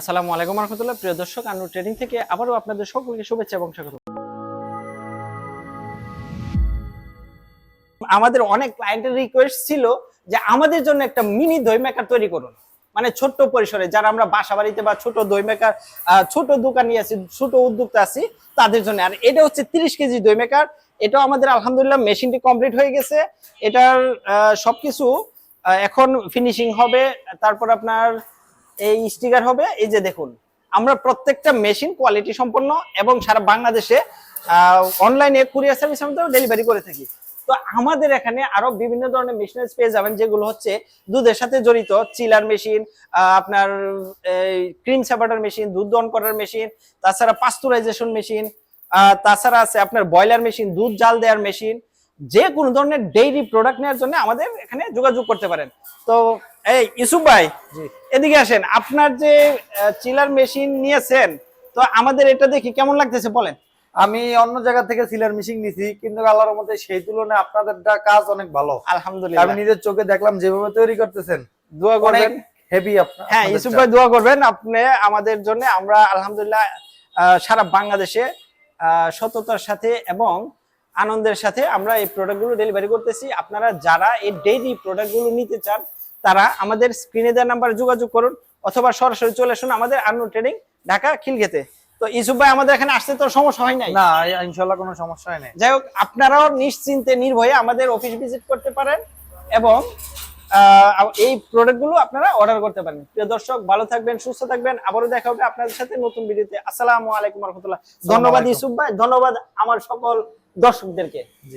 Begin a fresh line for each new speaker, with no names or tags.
আসসালামু আলাইকুম রহমতুল্লাহ। প্রিয় দর্শক আনু ট্রেডিং থেকে আবারও আপনাদের সকলকে শুভেচ্ছা এবং স্বাগত। আমাদের অনেক ক্লায়েন্টের রিকোয়েস্ট ছিল যে আমাদের জন্য একটা মিনি দই মেকার তৈরি করুন। মানে ছোট্ট পরিসরে, যারা আমরা বাসা বাড়িতে বা ছোট দই মেকার ছোট দোকানি আছি, ছোট উদ্যোক্তা আছি, তাদের জন্য। আর এটা হচ্ছে তিরিশ কেজি দই মেকার এটাও আমাদের আলহামদুলিল্লাহ মেশিনটি কমপ্লিট হয়ে গেছে। এটার সবকিছু এখন ফিনিশিং হবে। তারপর আপনার এই স্টিকার হবে, এই যে দেখুন, আমরা প্রত্যেকটা মেশিন কোয়ালিটি সম্পন্ন এবং সারা বাংলাদেশে অনলাইনে কুরিয়ার সার্ভিসের মধ্যে ডেলিভারি করে থাকি। তো আমাদের এখানে আরও বিভিন্ন ধরনের মেশিনারিজ পেয়ে যাবেন, যেগুলো হচ্ছে দুধের সাথে জড়িত চিলার মেশিন আপনার ক্রিম সেপারেটর মেশিন দুধ দহন করার মেশিন তাছাড়া পাস্তুরাইজেশন মেশিন তাছাড়া আছে আপনার বয়লার মেশিন দুধ জাল দেওয়ার মেশিন যে কোনো ধরনের ডেইরি প্রোডাক্ট নেওয়ার জন্য আমাদের এখানে যোগাযোগ করতে পারেন। তো এই ইসুফ ভাই এদিকে আসেন। আপনার যে চিলার মেশিন নিয়েছেন তো আমাদের এটা দেখি কেমন লাগতেছে বলেন?
আমি অন্য জায়গা থেকে সিলার মেশিন নিছি কিন্তু আল্লাহর মধ্যে সেই তুলনায় আপনাদের কাজ অনেক ভালো। আমি নিজের চোখে দেখলাম যেভাবে তৈরি করতেছেন।
দোয়া করবেন।
হেভি আপনার
হ্যাঁ ইসুফ ভাই দোয়া করবেন। আপনি আমাদের জন্য আমরা আলহামদুলিল্লাহ সারা বাংলাদেশে সততার সাথে এবং আনন্দের সাথে আমরা এই প্রোডাক্টগুলো ডেলিভারি করতেছি। আপনারা যারা এই ডেইলি প্রোডাক্টগুলো নিতে চান তারা আমাদের স্ক্রিনে দেওয়া নাম্বারে যোগাযোগ করুন অথবা সরাসরি চলে আসুন আমাদের আনু ট্রেডিং ঢাকা খিলগেতে তো ইসুফ ভাই আমাদের এখানে আসতে তো সমস্যা হয় নাই?
না ইনশাল্লাহ কোনো সমস্যা হয় নাই।
যাই হোক আপনারাও নিশ্চিন্তে নির্ভয়ে আমাদের অফিস ভিজিট করতে পারেন এবং আহ, এই প্রোডাক্টগুলো আপনারা অর্ডার করতে পারেন। প্রিয় দর্শক ভালো থাকবেন সুস্থ থাকবেন। আবারও দেখা হবে আপনাদের সাথে নতুন ভিডিওতে। আসসালামু আলাইকুম রহমতুল্লাহ। ধন্যবাদ। ইসুফ ভাই ধন্যবাদ আমার সকল দর্শকদেরকে।